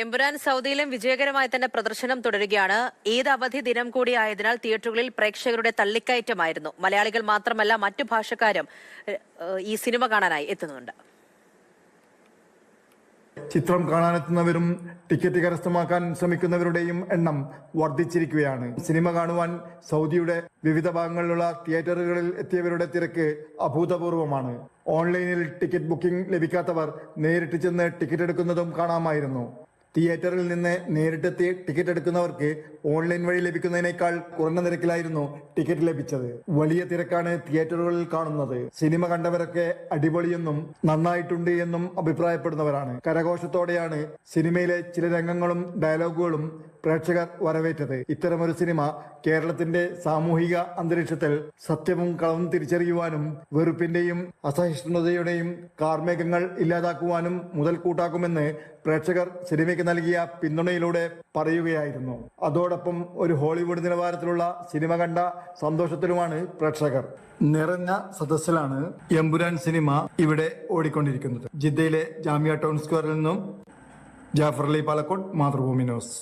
എമ്പുരാൻ സൗദിയിലും വിജയകരമായി തന്നെ പ്രദർശനം തുടരുകയാണ്. ഈദ് അവധി ദിനം കൂടിയായതിനാൽ തിയേറ്ററുകളിൽ പ്രേക്ഷകരുടെ തള്ളിക്കയറ്റമായിരുന്നു. മലയാളികൾ മാത്രമല്ല മറ്റു ഭാഷക്കാരും ഈ സിനിമ കാണാനായി എത്തുന്നുണ്ട്. ചിത്രം കാണാനെത്തുന്നവരും ടിക്കറ്റ് കരസ്ഥമാക്കാൻ ശ്രമിക്കുന്നവരുടെയും എണ്ണം വർദ്ധിച്ചിരിക്കുകയാണ്. സിനിമ കാണുവാൻ സൗദിയുടെ വിവിധ ഭാഗങ്ങളിലുള്ള തിയേറ്ററുകളിൽ എത്തിയവരുടെ തിരക്ക് അഭൂതപൂർവമാണ്. ഓൺലൈനിൽ ടിക്കറ്റ് ബുക്കിംഗ് ലഭിക്കാത്തവർ നേരിട്ട് ചെന്ന് ടിക്കറ്റ് എടുക്കുന്നതും കാണാമായിരുന്നു. തിയേറ്ററിൽ നിന്ന് നേരിട്ടെത്തി ടിക്കറ്റ് എടുക്കുന്നവർക്ക് ഓൺലൈൻ വഴി ലഭിക്കുന്നതിനേക്കാൾ കുറഞ്ഞ നിരക്കിലായിരുന്നു ടിക്കറ്റ് ലഭിച്ചത്. വലിയ തിരക്കാണ് തിയേറ്ററുകളിൽ കാണുന്നത്. സിനിമ കണ്ടവരൊക്കെ അടിപൊളിയെന്നും നന്നായിട്ടുണ്ട് എന്നും അഭിപ്രായപ്പെടുന്നവരാണ്. കരഘോഷത്തോടെയാണ് സിനിമയിലെ ചില രംഗങ്ങളും ഡയലോഗുകളും പ്രേക്ഷകർ വരവേറ്റത് ഇത്തരമൊരു സിനിമ കേരളത്തിന്റെ സാമൂഹിക അന്തരീക്ഷത്തിൽ സത്യവും കളവും തിരിച്ചറിയുവാനും വെറുപ്പിന്റെയും അസഹിഷ്ണുതയുടെയും കാർമേഘങ്ങൾ ഇല്ലാതാക്കുവാനും മുതൽ കൂട്ടാക്കുമെന്ന് പ്രേക്ഷകർ സിനിമയ്ക്ക് നൽകിയ പിന്തുണയിലൂടെ പറയുകയായിരുന്നു. അതോടൊപ്പം ഒരു ഹോളിവുഡ് നിലവാരത്തിലുള്ള സിനിമ കണ്ട സന്തോഷത്തിലുമാണ് പ്രേക്ഷകർ. നിറഞ്ഞ സദസ്സിലാണ് എമ്പുരാൻ സിനിമ ഇവിടെ ഓടിക്കൊണ്ടിരിക്കുന്നത്. ജിദ്ദയിലെ ജാമ്യ ടൗൺ സ്ക്വയറിൽ നിന്നും ജാഫർ അലി പാലക്കോട് മാതൃഭൂമി ന്യൂസ്.